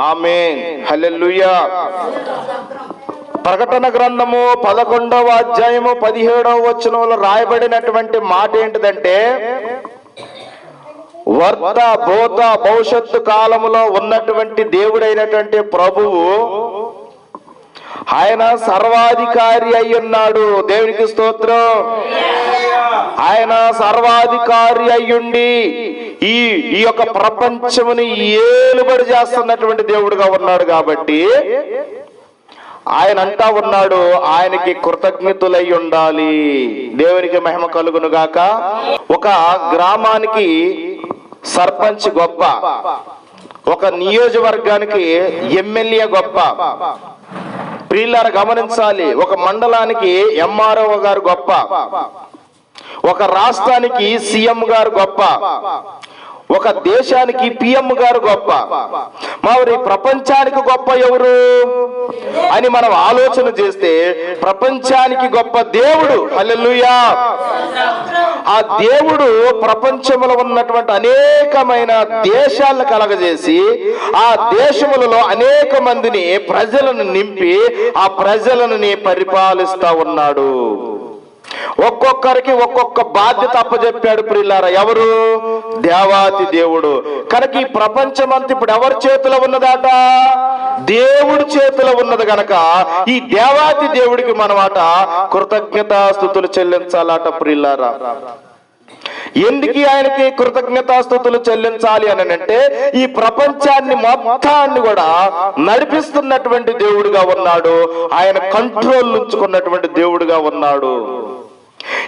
Amen. హల్లెలూయా. ప్రకటన గ్రంథము పదకొండవ అధ్యాయము పదిహేడవ వచనంలో రాయబడినటువంటి మాట ఏంటిదంటే వర్త భూత భవిష్యత్తు కాలములో ఉన్నటువంటి దేవుడైనటువంటి ప్రభువు ఆయన సర్వాధికారి అయి ఉన్నాడు. దేవునికి స్తోత్రం. ఆయన సర్వాధికారి అయ్యుండి ఈ ఈ యొక్క ప్రపంచముని ఏలుబడి చేస్తున్నటువంటి దేవుడుగా ఉన్నాడు కాబట్టి ఆయన అంటా ఉన్నాడు. ఆయనకి కృతజ్ఞతులై ఉండాలి. దేవునికి మహిమ కలుగును గాక. ఒక గ్రామానికి సర్పంచ్ గొప్ప. ఒక నియోజకవర్గానికి ఎమ్మెల్యే గొప్ప. ప్రియులారా గమనించాలి. ఒక మండలానికి ఎంఆర్ఓ గారు గొప్ప. ఒక రాష్ట్రానికి సీఎం గారు గొప్ప. ఒక దేశానికి పిఎం గారు గొప్ప. మరి ప్రపంచానికి గొప్ప ఎవరు? అని మనం ఆలోచన చేస్తే ప్రపంచానికి గొప్ప దేవుడు అల్లెలుయా ఆ దేవుడు ప్రపంచంలో ఉన్నటువంటి అనేకమైన దేశాలను కలగజేసి ఆ దేశములలో అనేక మందిని ప్రజలను నింపి ఆ ప్రజలను పరిపాలిస్తా ఉన్నాడు. ఒక్కొక్కరికి ఒక్కొక్క బాధ్యత అప్పచెప్పాడు ప్రిల్లారా ఎవరు? దేవాతి దేవుడు. కనుక ఈ ప్రపంచం అంతా ఇప్పుడు ఎవరి చేతిలో ఉన్నదాట? దేవుడి చేతిలో ఉన్నది గనక ఈ దేవాతి దేవుడికి మనమాట కృతజ్ఞతాస్థుతులు చెల్లించాలట ప్రిల్లారా ఎందుకు ఆయనకి కృతజ్ఞతాస్థుతులు చెల్లించాలి అని అంటే ఈ ప్రపంచాన్ని మొత్తాన్ని కూడా నడిపిస్తున్నటువంటి దేవుడుగా ఉన్నాడు. ఆయన కంట్రోల్ ఉంచుకున్నటువంటి దేవుడుగా ఉన్నాడు.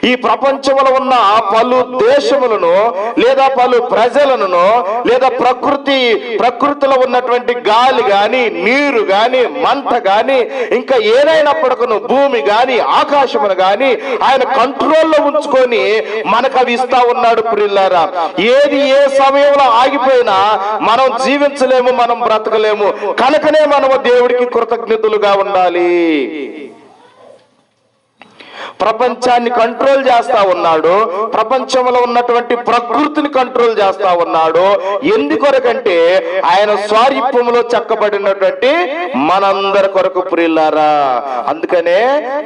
ఈ ప్రపంచంలో ఉన్న పలు దేశములను లేదా పలు ప్రజలను లేదా ప్రకృతి ప్రకృతిలో ఉన్నటువంటి గాలి గాని నీరు గాని మంట గాని ఇంకా ఏదైనప్పటికను భూమి గాని ఆకాశమును గాని ఆయన కంట్రోల్లో ఉంచుకొని మనకు అవి ఇస్తా ఉన్నాడు ప్రిల్లారా ఏది ఏ సమయంలో ఆగిపోయినా మనం జీవించలేము మనం బ్రతకలేము. కనుకనే మనము దేవుడికి కృతజ్ఞతలుగా ఉండాలి. ప్రపంచాన్ని కంట్రోల్ చేస్తా ఉన్నాడు. ప్రపంచంలో ఉన్నటువంటి ప్రకృతిని కంట్రోల్ చేస్తా ఉన్నాడు. ఎందుకొరకంటే ఆయన స్వారీప్యములో చెక్కబడినటువంటి మనందరి కొరకు ప్రియులారా అందుకనే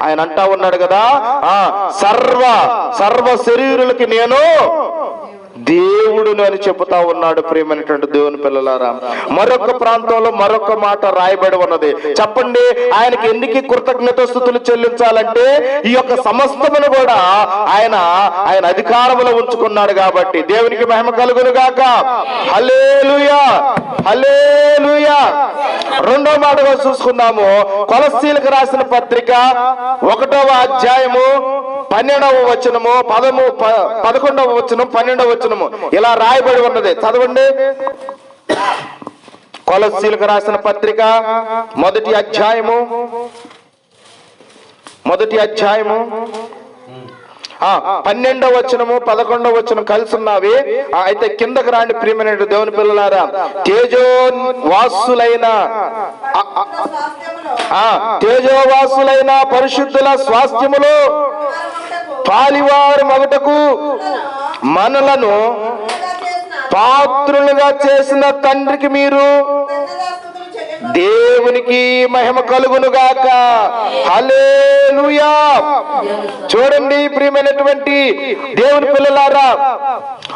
ఆయన అంటా ఉన్నాడు కదా ఆ సర్వ సర్వ శరీరులకి నేను దేవుడును అని చెబుతా ఉన్నాడు ప్రియమైనటువంటి దేవుని పిల్లలారా. మరొక ప్రాంతంలో మరొక మాట రాయబడి ఉన్నది. చెప్పండి ఆయనకి ఎందుకు కృతజ్ఞత స్థుతులు చెల్లించాలంటే ఈ యొక్క సమస్తమును కూడా ఆయన ఆయన అధికారములో ఉంచుకున్నాడు కాబట్టి దేవునికి మహిమ కలుగును గాక హలేలుయా హలేలుయా రెండో మాటగా చూసుకుందాము. కొలస్తీలకు రాసిన పత్రిక ఒకటవ అధ్యాయము పన్నెండవ వచనము పదము ప- పదకొండవ వచనం పన్నెండవ వచనము. ఇలా రాయబడి ఉన్నది. చదవండి. కొలసీలకు రాసిన పత్రిక మొదటి అధ్యాయము మొదటి అధ్యాయము పన్నెండవ వచనము పదకొండవ వచనం కలిసి ఉన్నవి అయితే కిందకు రాండి ప్రియమైన దేవుని పిల్లలారా. తేజో వాసులైన తేజోవాసులైన పరిశుద్ధుల స్వాస్థ్యములు పాలివారు మగటకు మనలను పాత్రులుగా చేసిన తండ్రికి మీరు దేవునికి మహిమ కలుగునుగాక. హల్లెలూయా. చూడండి ప్రియమైనటువంటి దేవుని పిల్లలారా.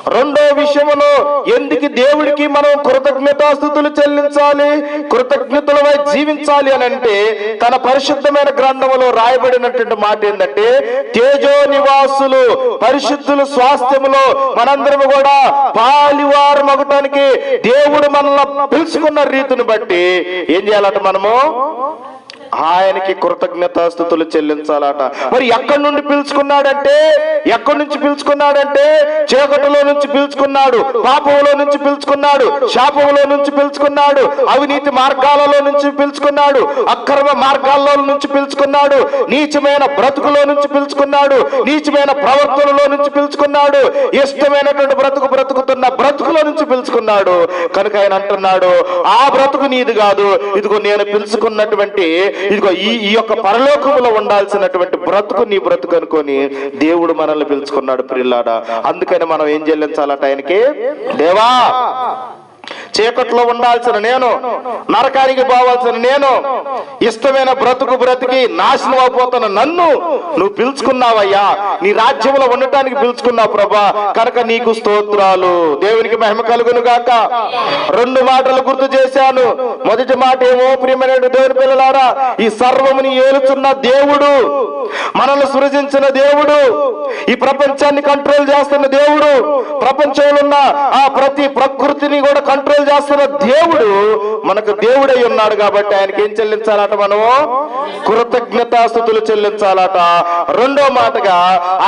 రెండో విషయమును ఎందుకు దేవుడికి మనం కృతజ్ఞతాస్థుతులు చెల్లించాలి కృతజ్ఞతలపై జీవించాలి అని అంటే తన పరిశుద్ధమైన గ్రంథములో రాయబడినటువంటి మాట ఏంటంటే తేజో నివాసులు పరిశుద్ధులు స్వాస్థ్యములో మనందరం కూడా పాలివారు మగటానికి దేవుడు మనల్ని పిలుచుకున్న రీతిని బట్టి ఏం చేయాలంటే మనము? ఆయనకి కృతజ్ఞతాస్థుతులు చెల్లించాలట. మరి ఎక్కడి నుండి పిలుచుకున్నాడంటే? ఎక్కడి నుంచి పిలుచుకున్నాడంటే? చీకటిలో నుంచి పిలుచుకున్నాడు పాపంలో నుంచి పిలుచుకున్నాడు శాపంలో నుంచి పిలుచుకున్నాడు అవినీతి మార్గాలలో నుంచి పిలుచుకున్నాడు అక్రమ మార్గాల్లో నుంచి పిలుచుకున్నాడు నీచమైన బ్రతుకులో నుంచి పిలుచుకున్నాడు నీచమైన ప్రవర్తనలో నుంచి పిలుచుకున్నాడు ఇష్టమైనటువంటి బ్రతుకు బ్రతుకుతున్న బ్రతుకులో నుంచి పిలుచుకున్నాడు. కనుక ఆయన అంటున్నాడు ఆ బ్రతుకు నీది కాదు. ఇదిగో నేను పిలుచుకున్నటువంటి ఇదిగో ఈ ఈ యొక్క పరలోకములో ఉండాల్సినటువంటి బ్రతుకు నీ బ్రతుకు అనుకొని దేవుడు మనల్ని పిలుచుకున్నాడు ప్రిల్లాడ అందుకని మనం ఏం చెల్లించాలట ఆయనకి? దేవా చీకట్లో ఉండాల్సిన నేను నరకానికి పోవాల్సిన నేను ఇష్టమైన బ్రతుకు బ్రతికి నాశనం అయిపోతున్న నన్ను నువ్వు పిలుచుకున్నావయ్యా. నీ రాజ్యంలో ఉండటానికి పిలుచుకున్నావు ప్రభా. కనుక నీకు స్తోత్రాలు. దేవునికి మహిమ కలుగును గాక. రెండు మాటలు గుర్తు చేశాను. మొదటి మాట ఏమో ప్రియమైన దేవుని పిల్లలారా ఈ సర్వముని ఏలుచున్న దేవుడు మనల్ని సృజించిన దేవుడు ఈ ప్రపంచాన్ని కంట్రోల్ చేస్తున్న దేవుడు ప్రపంచంలో ఉన్న ఆ ప్రతి ప్రకృతిని కూడా కంట్రోల్ చేస్తున్న దేవుడు మనకు దేవుడై ఉన్నాడు కాబట్టి ఆయనకి ఏం చెల్లించాలట మనము? కృతజ్ఞతాస్థుతులు చెల్లించాలట. రెండో మాటగా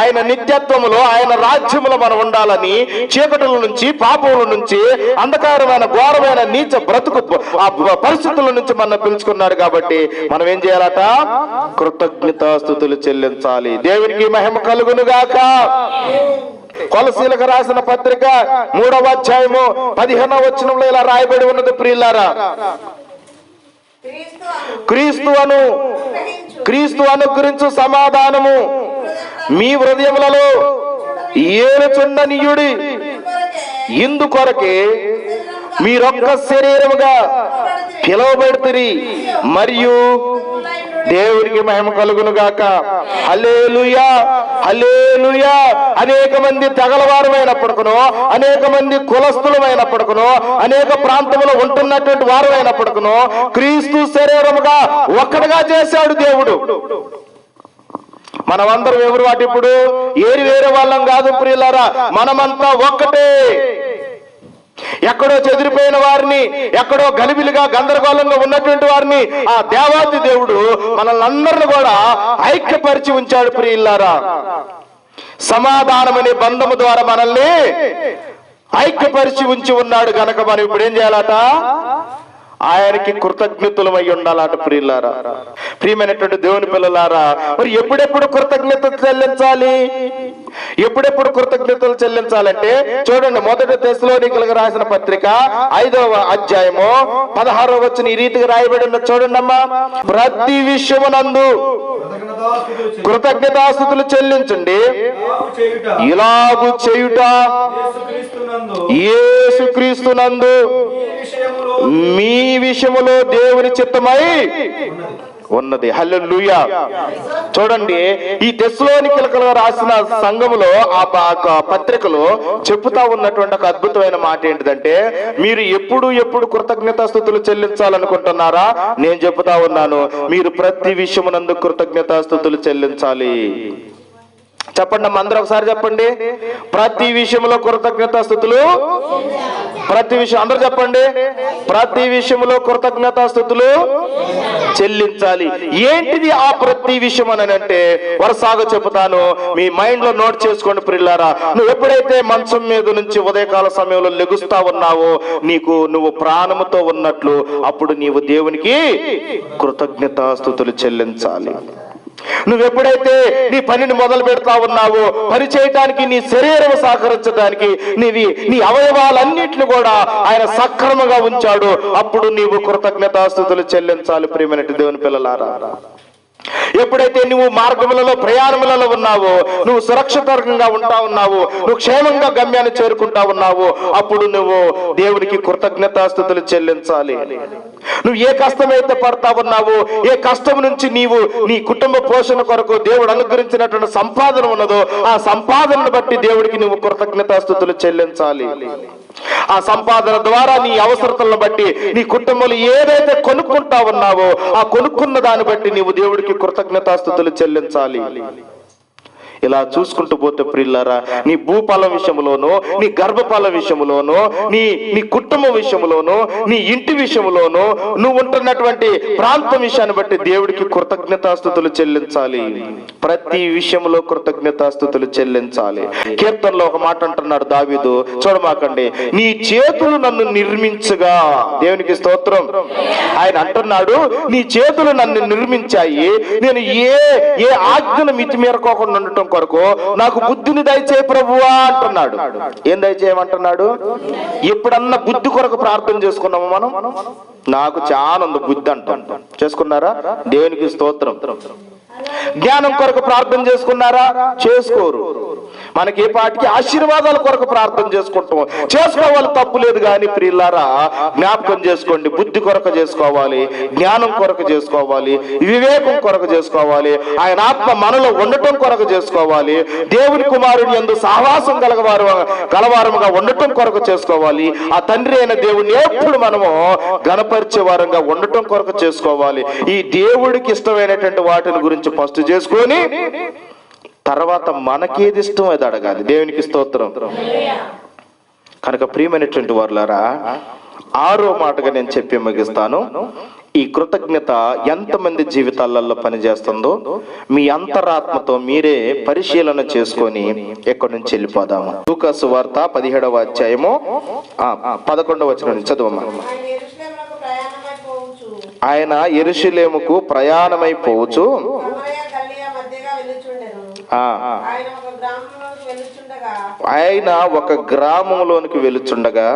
ఆయన నిత్యత్వములో ఆయన రాజ్యములో మనం ఉండాలని చీకటుల నుంచి పాపముల నుంచి అంధకారమైన ఘోరమైన నీచ బ్రతుకు ఆ పరిస్థితుల నుంచి మనం పిలుచుకున్నాడు కాబట్టి మనం ఏం చేయాలట? కృతజ్ఞతాస్థుతులు చెల్లించాలి. దేవునికి మహిమ కలుగును గాక కొలసీలకు రాసిన పత్రిక మూడవ అధ్యాయము పదిహేనవ వచనంలో ఇలా రాయబడి ఉన్నది ప్రియులారా. క్రీస్తు అను క్రీస్తు అనుగ్రహించు సమాధానము మీ హృదయములలో ఏలుచుండనీయుడి ఇందు కొరకే మీరొక్క శరీరముగా పిలువబడుతుంది మరియు దేవునికి మహిమ కలుగును గాక. అలేలుయా అలేలుయా అనేక మంది తెగలవారమైనప్పటికును అనేక మంది కులస్థులమైనప్పటికును అనేక ప్రాంతంలో ఉంటున్నటువంటి వారు అయినప్పటికును క్రీస్తు శరీరముగా ఒక్కడిగా చేశాడు దేవుడు. మనమందరం ఎవరు వాటి ఇప్పుడు ఏరి వేరే వాళ్ళం కాదు ప్రియులారా మనమంతా ఒక్కటే. ఎక్కడో చెదిరిపోయిన వారిని ఎక్కడో గలిబిలిగా గందరగోళంగా ఉన్నటువంటి వారిని ఆ దేవాది దేవుడు మనల్ని అందరిని కూడా ఐక్యపరిచి ఉంచాడు ప్రియుల్లారా సమాధానం అనే బంధము ద్వారా మనల్ని ఐక్యపరిచి ఉంచి ఉన్నాడు కనుక మనం ఇప్పుడు ఏం చేయాలట? ఆయనకి కృతజ్ఞతలమై ఉండాలట ప్రియులారా. ప్రియమైనటువంటి దేవుని పిల్లలారా మరి ఎప్పుడెప్పుడు కృతజ్ఞత చెల్లించాలి? ఎప్పుడెప్పుడు కృతజ్ఞతలు చెల్లించాలంటే చూడండి మొదటి దశలోనికలకు రాసిన పత్రిక ఐదవ అధ్యాయము పదహారవ వచ్చిన ఈ రీతిగా రాయబడి ఉన్న చూడండి అమ్మా ప్రతి విషయమునందు కృతజ్ఞతాస్థుతులు చెల్లించండి. ఇలాగు చేయుట ఇలాగు మీ విషయంలో దేవుని చిత్తమై ఉన్నది. హల్లెలూయా. చూడండి ఈ తెస్లోనికలకు రాసిన సంఘములో ఆ పత్రికలో చెప్పుతా ఉన్నటువంటి ఒక అద్భుతమైన మాట ఏంటిదంటే మీరు ఎప్పుడు ఎప్పుడు కృతజ్ఞతాస్థుతులు చెల్లించాలనుకుంటున్నారా? నేను చెబుతా ఉన్నాను మీరు ప్రతి విషయమునందు కృతజ్ఞతాస్థుతులు చెల్లించాలి. చెప్పండి అమ్మ అందరూ ఒకసారి చెప్పండి. ప్రతి విషయంలో కృతజ్ఞతాస్థుతులు ప్రతి విషయం అందరు చెప్పండి. ప్రతి విషయంలో కృతజ్ఞతాస్థుతులు చెల్లించాలి. ఏంటిది ఆ ప్రతి విషయం అని అంటే వరసాగా చెబుతాను. మీ మైండ్లో నోట్ చేసుకోండి పిల్లారా నువ్వు ఎప్పుడైతే మంచం మీద నుంచి ఉదయకాల సమయంలో లెగుస్తా ఉన్నావో నీకు నువ్వు ప్రాణముతో ఉన్నట్లు అప్పుడు నీవు దేవునికి కృతజ్ఞతాస్థుతులు చెల్లించాలి. నువ్వు ఎప్పుడైతే నీ పనిని మొదలు పెడతా ఉన్నావో పని చేయటానికి నీ శరీరం సహకరించడానికి నీవి నీ అవయవాలన్నింటిని కూడా ఆయన సక్రమంగా ఉంచాడు. అప్పుడు నీవు కృతజ్ఞతాస్థుతులు చెల్లించాలి ప్రియమైనటి దేవుని పిల్లలారా. ఎప్పుడైతే నువ్వు మార్గములలో ప్రయాణములలో ఉన్నావో నువ్వు సురక్షితంగా ఉంటా ఉన్నావు నువ్వు క్షేమంగా గమ్యాన్ని చేరుకుంటా ఉన్నావు అప్పుడు నువ్వు దేవునికి కృతజ్ఞతాస్థుతులు చెల్లించాలి. నువ్వు ఏ కష్టమైతే పడతా ఉన్నావో ఏ కష్టం నుంచి నీవు నీ కుటుంబ పోషణ కొరకు దేవుడు అనుగ్రహించినటువంటి సంపాదన ఉన్నదో ఆ సంపాదనను బట్టి దేవుడికి నువ్వు కృతజ్ఞతాస్థుతులు చెల్లించాలి. ఆ సంపాదన ద్వారా నీ అవసరతలను బట్టి నీ కుటుంబంలో ఏదైతే కొనుక్కుంటా ఉన్నావో ఆ కొనుక్కున్న దాన్ని బట్టి నీవు దేవుడికి కృతజ్ఞతాస్థుతులు చెల్లించాలి. ఇలా చూసుకుంటూ పోతే ప్రిల్లారా నీ భూపాల విషయంలోనో నీ గర్భపాల విషయంలోనో నీ నీ కుటుంబం విషయంలోనో నీ ఇంటి విషయంలోనో నువ్వు ఉంటున్నటువంటి ప్రాంతం విషయాన్ని బట్టి దేవుడికి కృతజ్ఞతాస్థుతులు చెల్లించాలి. ప్రతి విషయంలో కృతజ్ఞతాస్థుతులు చెల్లించాలి. కీర్తనలో ఒక మాట అంటున్నాడు దావీదు చూడమాకండి నీ చేతులు నన్ను నిర్మించగా. దేవునికి స్తోత్రం. ఆయన అంటున్నాడు నీ చేతులు నన్ను నిర్మించాయి. నేను ఏ ఏ ఆజ్ఞను మితిమీరకోకుండా ఉండటం కొరకు నాకు బుద్ధిని దయచే ప్రభువా అంటున్నాడు. ఏం దయచేయమంటున్నాడు ఎప్పుడన్నా బుద్ధి కొరకు ప్రార్థన చేసుకున్నాము మనం? నాకు చాలా ఉంది బుద్ధి అంటాం. చేసుకున్నారా? దేవునికి స్తోత్రం. జ్ఞానం కొరకు ప్రార్థన చేసుకున్నారా? చేసుకోరు. మనకి ఏ పాటికి ఆశీర్వాదాల కొరకు ప్రార్థన చేసుకుంటాం చేసుకోవాలి తప్పు లేదు కానీ ప్రియులారా జ్ఞాపకం చేసుకోండి బుద్ధి కొరకు చేసుకోవాలి జ్ఞానం కొరకు చేసుకోవాలి వివేకం కొరకు చేసుకోవాలి ఆయన ఆత్మ మనలో ఉండటం కొరకు చేసుకోవాలి దేవుని కుమారుని ఎందు సహవాసం కలగవారు కలవారముగా ఉండటం కొరకు చేసుకోవాలి ఆ తండ్రి అయిన దేవుని ఎప్పుడు మనము గణపరిచే వారంగా ఉండటం కొరకు చేసుకోవాలి. ఈ దేవుడికి ఇష్టమైనటువంటి వాటిని గురించి ఫస్ట్ చేసుకొని తర్వాత మనకేది ఇష్టం అది అడగాలి. దేవునికి స్తోత్రం. కనుక ప్రియమైనటువంటి వారులారా ఆరో మాటగా నేను చెప్పి ముగిస్తాను. ఈ కృతజ్ఞత ఎంతమంది జీవితాలలో పనిచేస్తుందో మీ అంతరాత్మతో మీరే పరిశీలన చేసుకొని ఎక్కడి నుంచి వెళ్ళిపోదాము. లూకాసు వార్త పదిహేడవ అధ్యాయము పదకొండవ వచ్చిన నుంచి చదవమ్మా. ఆయన పోవచ్చు ఆయన ఎరుషులేముకు ప్రయాణమైపోవచ్చు ఆయన ఒక గ్రామంలోనికి వెళుచుండగా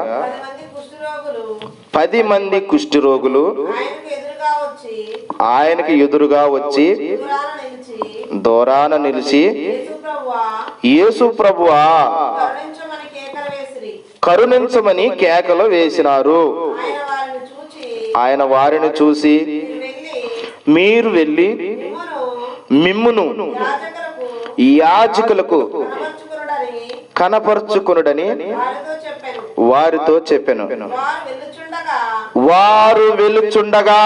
పది మంది కుష్టి రోగులు ఆయనకి ఎదురుగా వచ్చి దూరాన నిలిచి యేసు ప్రభువా కరుణించమని కేకలు వేసినారు. ఆయన వారిని చూసి మీరు వెళ్ళి మిమ్మును యాజకులకు కనపరుచుకునుడని వారితో చెప్పాను. వారు వెలుచుండగా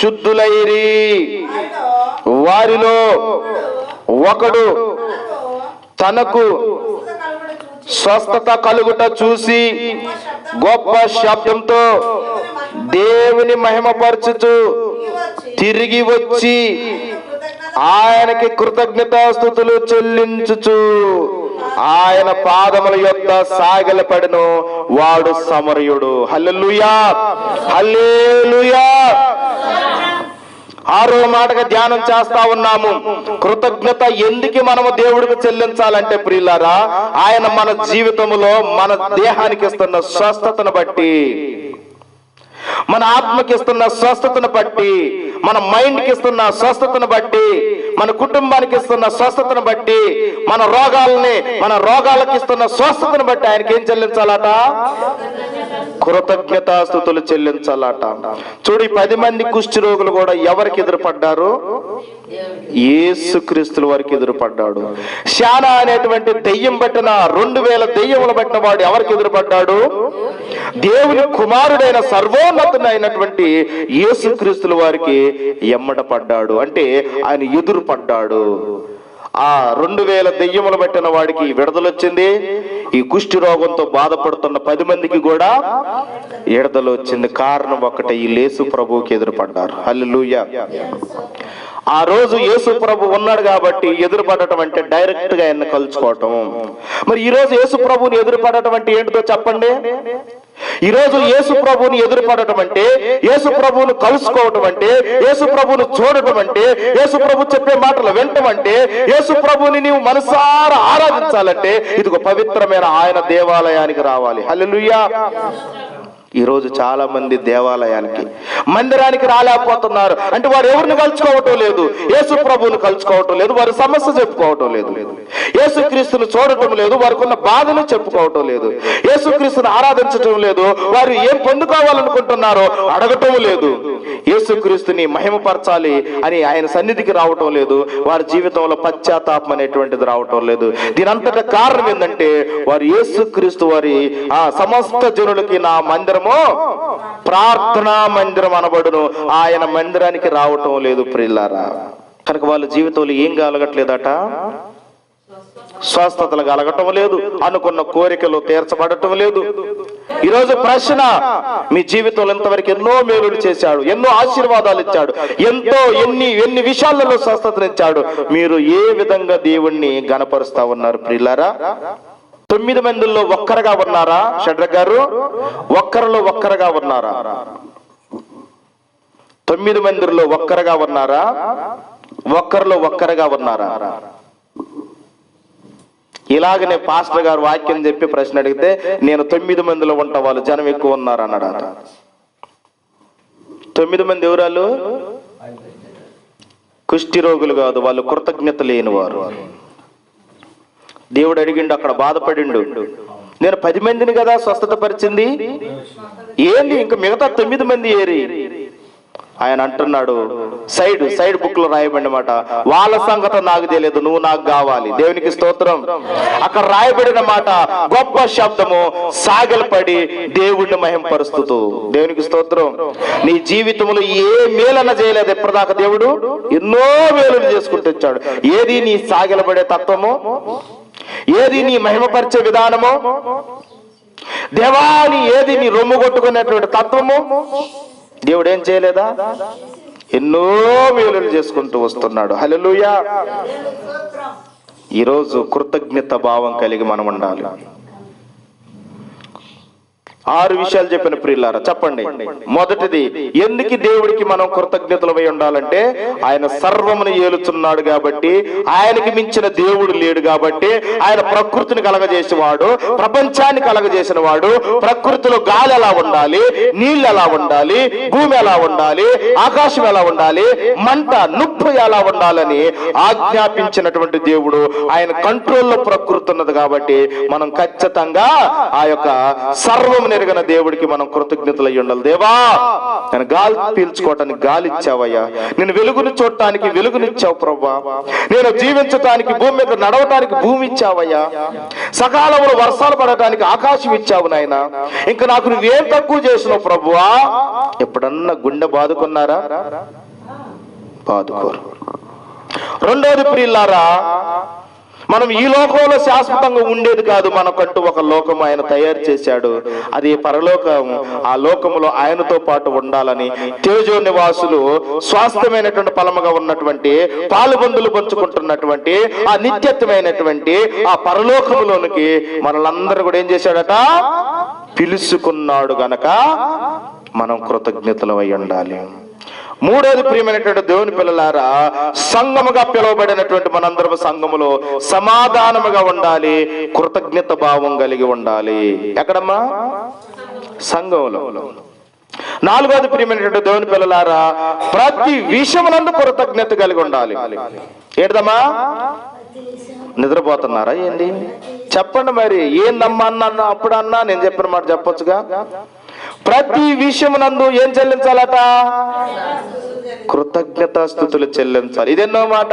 శుద్ధులైరి. వారిలో ఒకడు తనకు స్వస్థత కలుగుట చూసి గొప్ప శబ్దంతో దేవుని మహిమపరచుచు తిరిగి వచ్చి ఆయనకి కృతజ్ఞతాస్థుతులు చెల్లించుచు ఆయన పాదముల యొక్క సాగలపడను. వాడు సమరయుడు. హల్లెలూయా! హల్లెలూయా! ఆరో మాటగా ధ్యానం చేస్తా ఉన్నాము. కృతజ్ఞత ఎందుకు మనము దేవుడికి చెల్లించాలంటే ప్రియులారా ఆయన మన జీవితంలో మన దేహానికి ఇస్తున్న స్వస్థతను బట్టి. మన ఆత్మకి ఇస్తున్న స్వస్థతను బట్టి మన మైండ్కి ఇస్తున్న స్వస్థతను బట్టి మన కుటుంబానికి ఇస్తున్న స్వస్థతను బట్టి మన రోగాల్ని మన రోగాలకు ఇస్తున్న స్వస్థతను బట్టి ఆయనకి ఏం చెల్లించాలట? కృతజ్ఞతాస్థుతులు చెల్లించాలట. చూడు ఈ పది మంది కుష్టి రోగులు కూడా ఎవరికి ఎదురుపడ్డారు? యేసుక్రీస్తుల వారికి ఎదురుపడ్డాడు. శానా అనేటువంటి దెయ్యం పట్టిన రెండు వేల దెయ్యములు పట్టిన వాడు ఎవరికి ఎదురుపడ్డాడు? దేవుని కుమారుడైన అయినటువంటి యేసుక్రీస్తుల వారికి ఎమ్మడ పడ్డాడు అంటే ఆయన ఎదురు పడ్డాడు ఆ రెండు వేల దెయ్యములు పెట్టిన వాడికి విడుదలొచ్చింది ఈ కుష్టి రోగంతో బాధపడుతున్న పది మందికి కూడా విడుదల వచ్చింది. కారణం ఒకటే ఈ లేసు ప్రభువుకి ఎదురుపడ్డారు. హల్లెలూయా. ఆ రోజు యేసు ప్రభు ఉన్నాడు కాబట్టి ఎదురుపడటం అంటే డైరెక్ట్గా ఆయన కలుసుకోవటం. మరి ఈ రోజు యేసు ప్రభుని ఎదురుపడటం అంటే ఏంటిదో చెప్పండి? ఈ రోజు యేసు ప్రభుని ఎదురుపడటం అంటే యేసు ప్రభువును కలుసుకోవటం అంటే యేసు ప్రభువును చూడటం అంటే యేసు ప్రభు చెప్పే మాటలు వినటం అంటే యేసు ప్రభుని నీవు మనసారా ఆరాధించాలంటే ఇదిగో పవిత్రమైన ఆయన దేవాలయానికి రావాలి. హల్లెలూయా. ఈ రోజు చాలా మంది దేవాలయానికి మందిరానికి రాలేకపోతున్నారు. అంటే వారు ఎవరిని కలుసుకోవటం లేదు. యేసు ప్రభువుని కలుసుకోవటం లేదు. వారి సమస్య చెప్పుకోవటం లేదు. యేసు క్రీస్తుని చూడటం లేదు. వారికి ఉన్న బాధను చెప్పుకోవటం లేదు. యేసుక్రీస్తుని ఆరాధించటం లేదు. వారు ఏం పొందుకోవాలనుకుంటున్నారో అడగటం లేదు. యేసుక్రీస్తుని మహిమపరచాలి అని ఆయన సన్నిధికి రావటం లేదు. వారి జీవితంలో పశ్చాత్తాపం అనేటువంటిది రావటం లేదు. దీనంతట కారణం ఏంటంటే వారు యేసుక్రీస్తు వారి ఆ సమస్త జనులకి నా మందిరం మందిరము? ప్రార్థనా మందిరం అనబడును. ఆయన మందిరానికి రావటం లేదు ప్రిల్లారా కనుక వాళ్ళ జీవితంలో ఏం కలగట్లేదట? స్వస్థతలు కలగటం లేదు. అనుకున్న కోరికలు తీర్చబడటం లేదు. ఈరోజు ప్రశ్న మీ జీవితంలో ఇంతవరకు ఎన్నో మేలులు చేశాడు ఎన్నో ఆశీర్వాదాలు ఇచ్చాడు ఎంతో ఎన్ని ఎన్ని విషయాలలో స్వస్థతనిచ్చాడు. మీరు ఏ విధంగా దేవుణ్ణి గనపరుస్తా ఉన్నారు ప్రిల్లారా తొమ్మిది మందిలో ఒక్కరుగా ఉన్నారా? షడ్ర గారు? ఒక్కరిలో ఒక్కరుగా ఉన్నారా? తొమ్మిది మందిలో ఒక్కరుగా ఉన్నారా? ఒక్కరిలో ఒక్కరుగా ఉన్నారా? ఇలాగనే పాస్టర్ గారు వాక్యం చెప్పి ప్రశ్న అడిగితే నేను తొమ్మిది మందిలో ఉంటా వాళ్ళు జనం ఎక్కువ ఉన్నారు అన్నాడు తొమ్మిది మంది ఎవరాలు కుష్టి రోగులు కాదు వాళ్ళు కృతజ్ఞత లేని వారు దేవుడు అడిగిండు అక్కడ బాధపడిండు. నేను పది మందిని కదా స్వస్థత పరిచింది. ఏంది? ఇంకా మిగతా తొమ్మిది మంది ఏరి? ఆయన అంటున్నాడు సైడ్ సైడ్ బుక్లో రాయబడిన మాట వాళ్ళ సంగతి నాకు తెలియదు నువ్వు నాకు కావాలి. దేవునికి స్తోత్రం. అక్కడ రాయబడిన మాట గొప్ప శబ్దము సాగలపడి దేవుడిని మహింపరుస్తూ దేవునికి స్తోత్రం. నీ జీవితంలో ఏ మేలన చేయలేదు ఎప్పటిదాకా దేవుడు. ఎన్నో మేలు చేసుకుంటూ వచ్చాడు. ఏది నీ సాగిలపడే తత్వము? ఏది నీ మహిమపరిచే విధానమో? దేవాని ఏది నీ రొమ్ము కొట్టుకునేటువంటి తత్వము? దేవుడు ఏం చేయలేదా? ఎన్నో మేలులు చేసుకుంటూ వస్తున్నాడు. హలో ఈరోజు కృతజ్ఞత భావం కలిగి మనం ఉండాలి. ఆరు విషయాలు చెప్పిన ప్రియులారా చెప్పండి. మొదటిది ఎందుకు దేవుడికి మనం కృతజ్ఞతలమై ఉండాలంటే ఆయన సర్వమును ఏలుచున్నాడు కాబట్టి ఆయనకి మించిన దేవుడు లేడు కాబట్టి ఆయన ప్రకృతిని కలగజేసేవాడు ప్రపంచాన్ని కలగజేసిన వాడు ప్రకృతిలో గాలి ఎలా ఉండాలి నీళ్ళు ఎలా ఉండాలి భూమి ఎలా ఉండాలి ఆకాశం ఎలా ఉండాలి మంట నుప్పు ఎలా ఉండాలని ఆజ్ఞాపించినటువంటి దేవుడు ఆయన కంట్రోల్లో ప్రకృతి ఉన్నది కాబట్టి మనం ఖచ్చితంగా ఆ యొక్క సర్వం నెరగన దేవుడికి మనం కృతజ్ఞతలు అయ్యి ఉండాలి. దేవా నేను గాలి పీల్చుకోవటానికి గాలి ఇచ్చావయ్యా. నేను వెలుగుని చూడటానికి వెలుగునిచ్చావు ప్రవ్వా. నేను జీవించటానికి భూమి మీద నడవటానికి భూమి ఇచ్చావయ్యా. సకాలంలో వర్షాలు పడటానికి ఆకాశం ఇచ్చావు నాయన. ఇంకా నాకు నువ్వేం తక్కువ చేసినావు ప్రభువా ఎప్పుడన్నా గుండె బాదుకున్నారా? బాదుకోరు. రెండోది ప్రియులారా మనం ఈ లోకంలో శాశ్వతంగా ఉండేది కాదు. మనకంటూ ఒక లోకం ఆయన తయారు చేశాడు. అది పరలోకం. ఆ లోకములో ఆయనతో పాటు ఉండాలని తేజో నివాసులు స్వాస్థ్యమైనటువంటి ఫలముగా ఉన్నటువంటి పాలుబందులు పంచుకుంటున్నటువంటి ఆ నిత్యత్వమైనటువంటి ఆ పరలోకములోనికి మనలందరూ కూడా ఏం చేశాడట? పిలుచుకున్నాడు గనక మనం కృతజ్ఞతలు అయి ఉండాలి. మూడోది ప్రియమైనటువంటి దేవుని పిల్లలారా సంఘముగా పిలువబడినటువంటి మనందరం సంఘములో సమాధానముగా ఉండాలి కృతజ్ఞత భావం కలిగి ఉండాలి. ఎక్కడమ్మా? సంఘంలో నాలుగోది ప్రియమైనటువంటి దేవుని పిల్లలారా ప్రతి విషయమునందు కృతజ్ఞత కలిగి ఉండాలి. ఏంటమ్మా నిద్రపోతున్నారా ఏంది చెప్పండి మరి ఏందమ్మా అన్న అన్న అప్పుడు అన్నా నేను చెప్పిన మాట చెప్పొచ్చుగా? ప్రతి విషయమునందు ఏం చెల్లించాలట? కృతజ్ఞత స్థుతులు చెల్లించాలి. ఇదెన్నో మాట?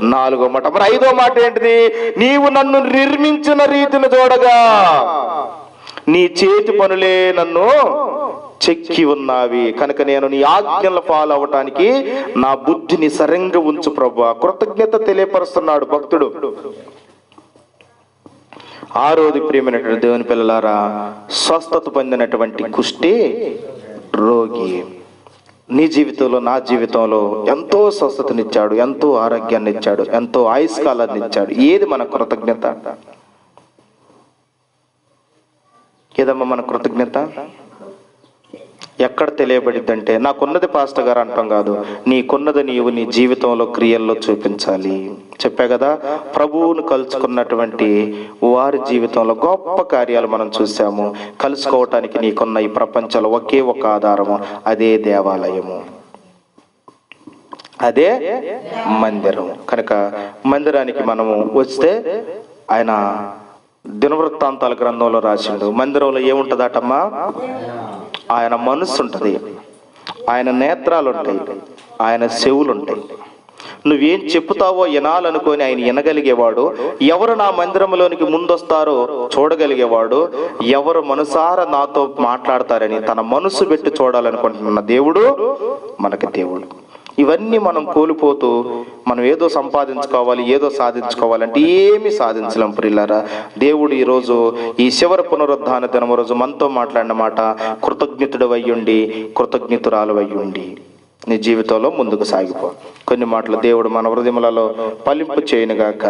నాలుగో మాట. మరి ఐదో మాట ఏంటిది? నీవు నన్ను నిర్మించిన రీతిని చూడగా నీ చేతి పనులే నన్ను చెక్కి ఉన్నావి. కనుక నేను నీ ఆజ్ఞలు ఫాలో అవటానికి నా బుద్ధిని సరంగా ఉంచు ప్రభా. కృతజ్ఞత తెలియపరుస్తున్నాడు భక్తుడు. ఆ రోజు ప్రియమైనటువంటి దేవుని పిల్లలారా స్వస్థత పొందినటువంటి కుష్టి రోగి. నీ జీవితంలో నా జీవితంలో ఎంతో స్వస్థతనిచ్చాడు ఎంతో ఆరోగ్యాన్ని ఇచ్చాడు ఎంతో ఆయుష్కాలాన్ని ఇచ్చాడు. ఏది మన కృతజ్ఞత? ఏదమ్మా మన కృతజ్ఞత? ఎక్కడ తెలియబడిద్దంటే నాకున్నది పాస్టర్ గారు అంటాం కాదు నీకున్నది నీవు నీ జీవితంలో క్రియల్లో చూపించాలి. చెప్పా కదా ప్రభువును కలుసుకున్నటువంటి వారి జీవితంలో గొప్ప కార్యాలు మనం చూసాము కలుసుకోవటానికి నీకున్న ఈ ప్రపంచంలో ఒకే ఒక ఆధారము అదే దేవాలయము. అదే మందిరం. కనుక మందిరానికి మనము వస్తే ఆయన దినవృత్తాంతాల గ్రంథంలో రాసిండు. మందిరంలో ఏముంటదటమ్మా? ఆయన మనస్సు ఉంటుంది ఆయన నేత్రాలు ఉంటాయి ఆయన చెవులు ఉంటాయి నువ్వేం చెప్పుతావో వినాలనుకొని ఆయన వినగలిగేవాడు. ఎవరు నా మందిరంలోనికి ముందొస్తారో చూడగలిగేవాడు. ఎవరు మనసార నాతో మాట్లాడతారని తన మనసు పెట్టి చూడాలనుకుంటున్న దేవుడు మనకి దేవుడు. ఇవన్నీ మనం కోల్పోతూ మనం ఏదో సంపాదించుకోవాలి ఏదో సాధించుకోవాలంటే ఏమి సాధించలేం ప్రిల్లరా దేవుడు ఈరోజు ఈ శివర పునరుద్ధాన దినం రోజు మనతో మాట్లాడిన మాట కృతజ్ఞతుడు అయ్యుండి కృతజ్ఞతురాలు అయ్యుండి నీ జీవితంలో ముందుకు సాగిపో. కొన్ని మాటలు దేవుడు మన హృదయములలో పలింపు చేయనుగాక.